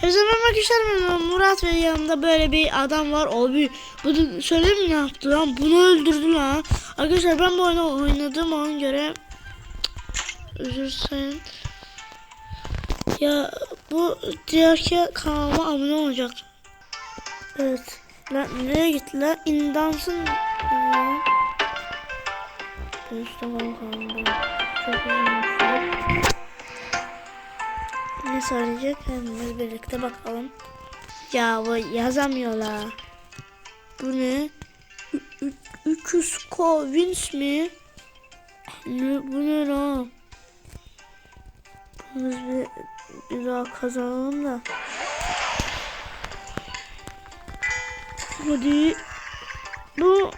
Her zaman arkadaşlar ben Murat ve yanında böyle bir adam var. Abi bu da söyle mi yaptı lan? Bunu öldürdü lan. Arkadaşlar ben bu oyunu oynadım ona göre üzülsen. Ya bu diğerki kanalıma abone olacak. Evet. Lan nereye gitti lan? İndansın. Ya. Instagram kanalımda. Çok uzun Ne söyleyecek? Hepimiz birlikte bakalım. Ya bu yazamıyorlar. Bu ne? 300 coins mi? Ne, bu ne lan? Biz bir, bir daha kazanalım da. Hadi. Bu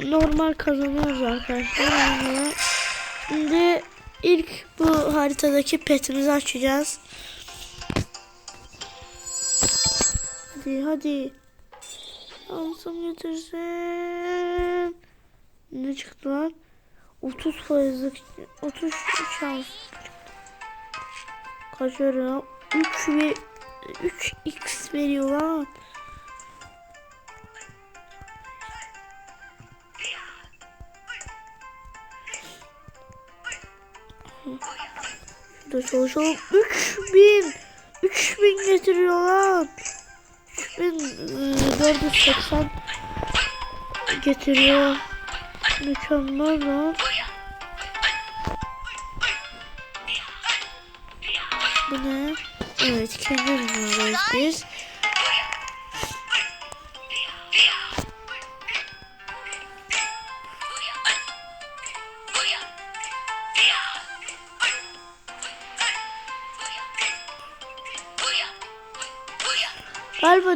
normal kazanıyoruz arkadaşlar. Şimdi ilk bu haritadaki petimizi açacağız. Hadi hadi. Şansım getirsin. Ne çıktı lan? 30 faizlik 30 şans. Kaç veriyor? 3 ve 3x veriyor lan. Şurada çalışalım. 3000 3000 getiriyor lan. 3480 getiriyor. Mükemmel lan. Bu ne? Evet kendi ürünüyoruz biz.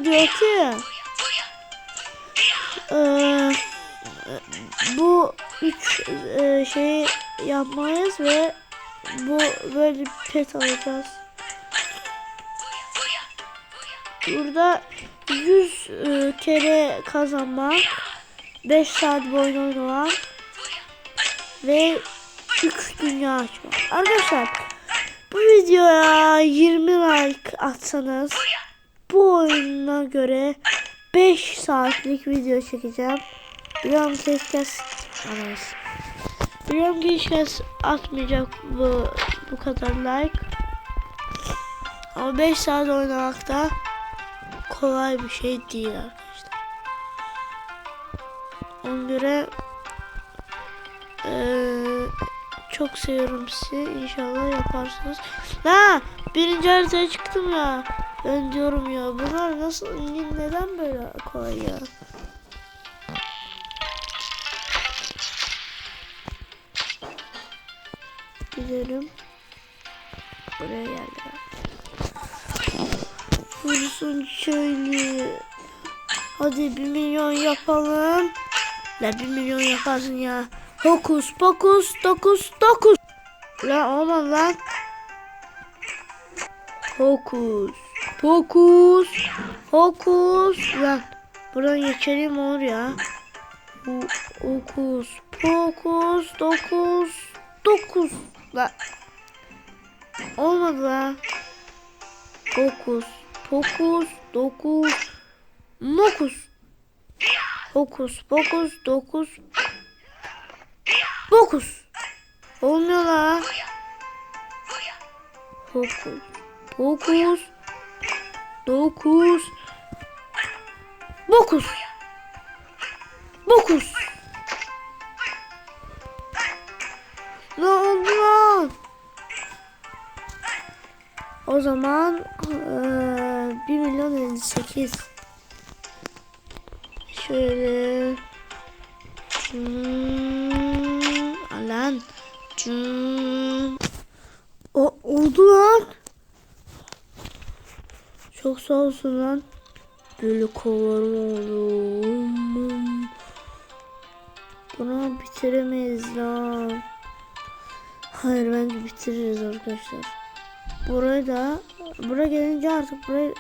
Galiba diyor ki eee, bu üç eee, şeyi yapmayız ve bu böyle bir pet alacağız. Burada 100 eee, kere kazanmak 5 saat boyunca oynamak ve 3 dünya açmak. Arkadaşlar bu videoya 20 like atsanız bu oyuna göre 5 saatlik video çekeceğim. Biliyorum ki hiç kez Anayız. Biliyorum ki hiç kez atmayacak bu bu kadar like. Ama 5 saat oynamak da kolay bir şey değil arkadaşlar. Ona göre eee, çok seviyorum sizi. İnşallah yaparsınız. Ha, birinci haritaya çıktım ya. Ben diyorum ya bunlar nasıl neden böyle kolay ya? Gidelim. Buraya geldi. Vursun şöyle. Hadi bir milyon yapalım. La bir milyon yaparsın ya. Hokus pokus dokuz dokuz. La olmaz lan. Hokus pokus hokus. Lan buradan geçelim olur ya. Ho- Hokus pokus dokuz dokuz. La. Olmadı la. Hokus pokus dokuz mokus. Hokus pokus dokuz Bokus. Olmuyor la. Hokus. Pokus. Dokuz. Ne oldu lan? O zaman 1 milyon 58. Şöyle. Hmm, alan. Hmm. O oldu lan. Çok sağ olsun lan. Böyle kovarım. Bunu bitiremeyiz lan. Hayır bence bitiririz arkadaşlar. Burayı da buraya gelince artık burayı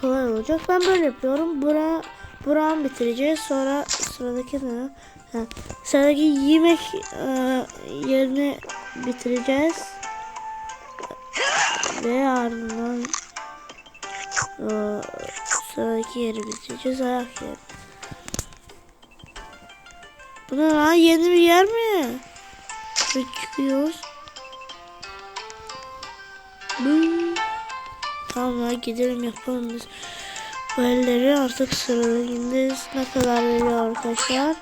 kolay olacak. Ben böyle yapıyorum. Bura buramı bitireceğiz. Sonra sıradaki ne? Ha, sıradaki yemek e, yerini bitireceğiz. Ve ardından Sonra sıradaki yeri bitireceğiz ayak yeri. Bu ne lan yeni bir yer mi? Ve çıkıyoruz. Bıy. Tamam hadi gidelim yapalım biz. Bu elleri artık sıradayız. Ne kadar veriyor arkadaşlar?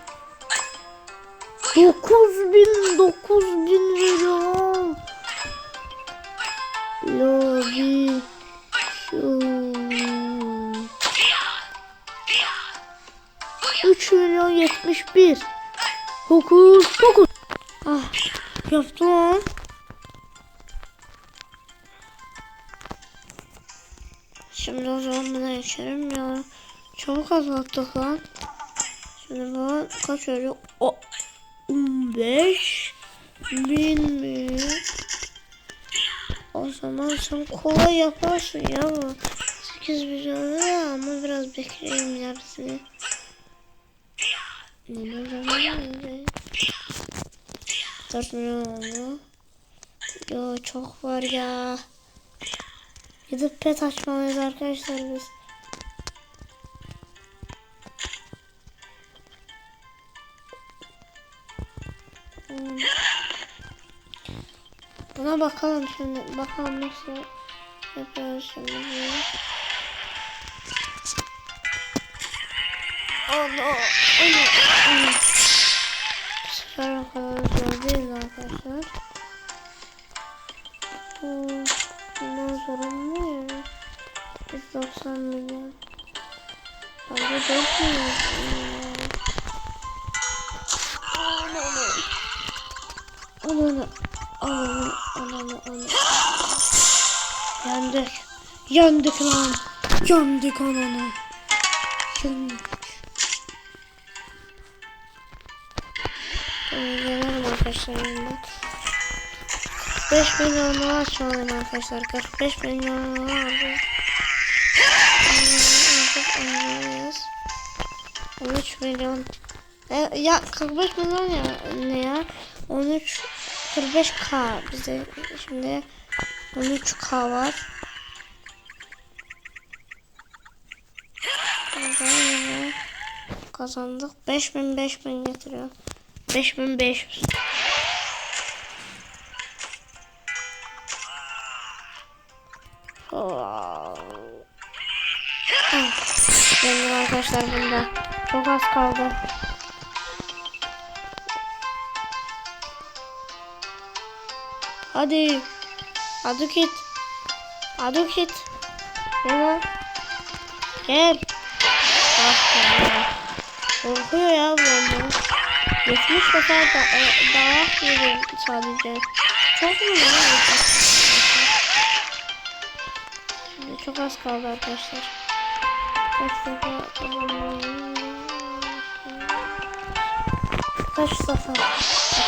9000 9000 veriyor. Lobby 3 milyon 71 Hokus pokus Ah yaptım lan Şimdi o zaman buna geçelim ya Çabuk azalttık lan Şimdi bu kaç veriyor? O 15 bin mi? O zaman sen kolay yaparsın ya bu. 8 milyon ama biraz bekleyeyim zaman önce? 4 milyon oldu. Yo çok var ya. Gidip pet açmalıyız arkadaşlar biz. Buna bakalım şimdi. Bakalım nasıl yapıyoruz şimdi. Oh no. Bu sefer o kadar zor değil arkadaşlar. Bundan sonra ne ya? 190 milyon. Bence 4 milyon. Oh no no. Ananı, ananı, ananı, ananı. Yandık. Yandık lan. Yandık ananı. Yandık. Arkadaşlar yanına. 5 milyonu açmalıyım arkadaşlar. 45 milyonu aldım. Artık anlıyoruz. 13 milyon. E, ya 45 milyon ya ne ya? 13 45k bize şimdi 13k var. Kazandık. 5000 5000 getiriyor. 5500. Oh. Benim arkadaşlar bunda çok az kaldı. Hadi. Git. Hadi git. Gel. Ah. Korkuyor ya bu. 70 defa da, e, daha yedim sadece. Çok mu ya? Şimdi çok az kaldı arkadaşlar. Kaç defa Kaç defa?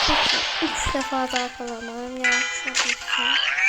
Kaç, üç defa daha kazanmalıyım ya. Çok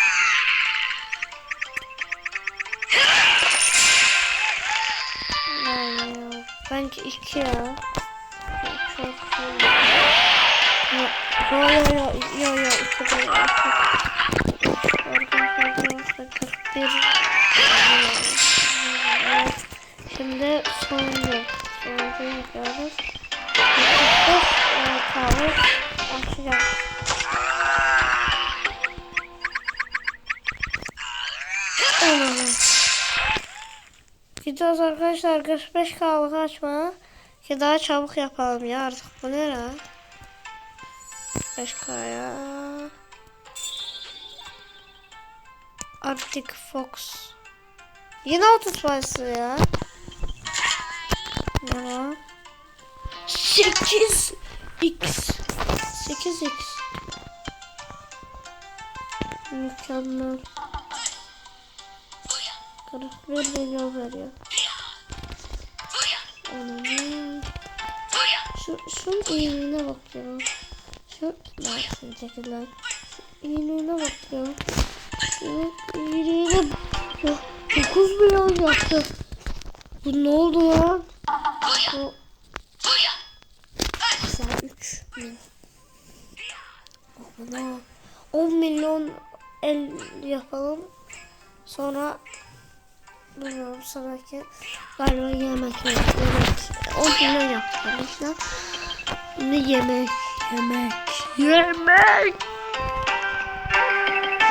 Anladım. Gidiyoruz arkadaşlar 45 kahve açmaya. Ki daha çabuk yapalım ya artık bu ne lan? 5 kaya. Arctic Fox. Yine 30 parası ya. Ne lan? 8 x. 8 x. Mükemmel. 41 milyon veriyor Ananı. şu şunun iyiliğine bak ya. Şu Mersin çekilen şu iyiliğine bak ya. Şunun iyiliğine bak 9 milyon yaptı. Bu ne oldu lan? Bu Buna 10 milyon el yapalım. Sonra Bilmiyorum sonraki galiba yemek yemek yemek. O milyon yaptık arkadaşlar. Şimdi yemek yemek yemek.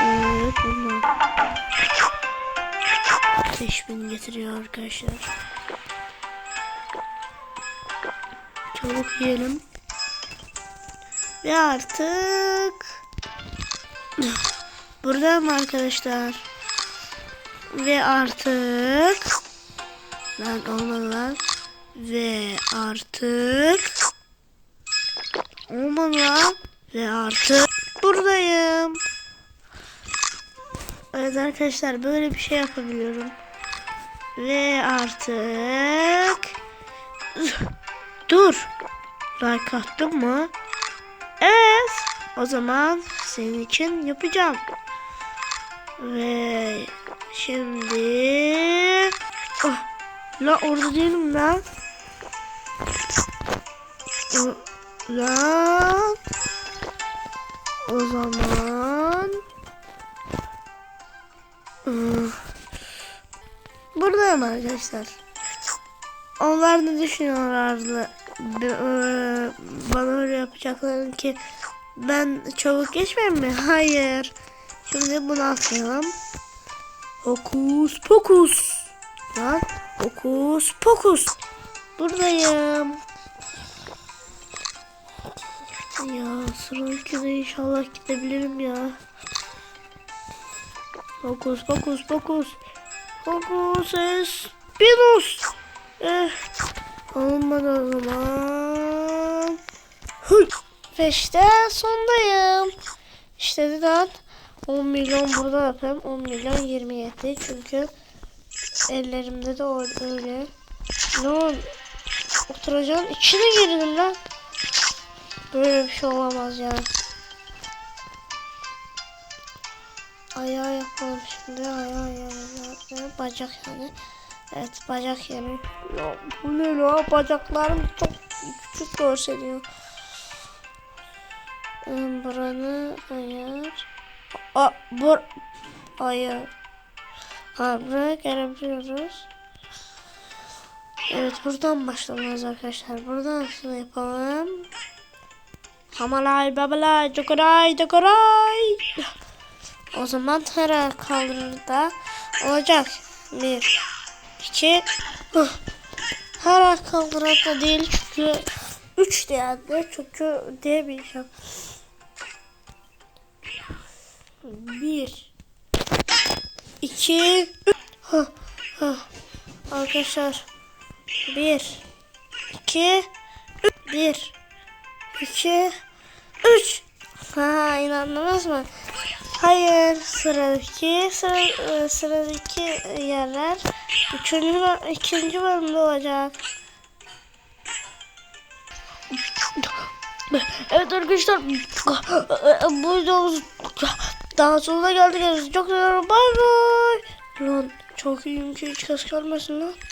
Evet bunlar. 5000 getiriyor arkadaşlar. Çabuk yiyelim. Ve artık burada mı arkadaşlar? Ve artık lan olmadı lan. Ve artık olmadı lan. Ve artık buradayım. Evet arkadaşlar böyle bir şey yapabiliyorum. Ve artık dur. Like attın mı? Evet. O zaman senin için yapacağım. Ve şimdi oh, la orada değilim. O- Lan o zaman Hmm. buradayım arkadaşlar. Onlar ne düşünüyorlardı? Eee, Bana öyle yapacaklarını ki ben çabuk geçmeyeyim mi? Hayır. Şimdi bunu atlayalım. Hokus pokus. Lan hokus pokus. Buradayım. Ya sıra ülkede inşallah gidebilirim ya. Hokus pokus pokus. Hokus espinus. Eh, olmadı o zaman. Ve işte sondayım. İşte neden 10 milyon burada yapayım. 10 milyon 27 çünkü ellerimde de öyle. Lan oturacağın içine girdim lan. Böyle bir şey olamaz ya. Ayağı yapalım şimdi. Ayağı yani. Bacak yani. Evet bacak yeri. Ya bu ne la? Bacaklarım çok küçük gösteriyor. Hmm, Buranı ayar. Aa, bur ayar. Ha, buraya gelebiliyoruz. Evet buradan başlamalıyız arkadaşlar. Buradan nasıl yapalım? Hamalay babalay dokoray dokoray. O zaman her kaldırırda olacak. Bir, iki, hıh. her kaldırırda değil çünkü üç değerli çünkü diyemeyeceğim. Bir, iki, üç. Hah, hah. Arkadaşlar bir, iki, üç. Bir, iki, üç. Ha inandınız mı? Hayır sıradaki sıra, e, sıradaki yerler üçüncü ikinci bölümde olacak. Evet arkadaşlar bu videomuz daha sonuna geldik. Çok seviyorum. Bay bay. Lan çok iyiyim ki hiç kas gelmesin lan.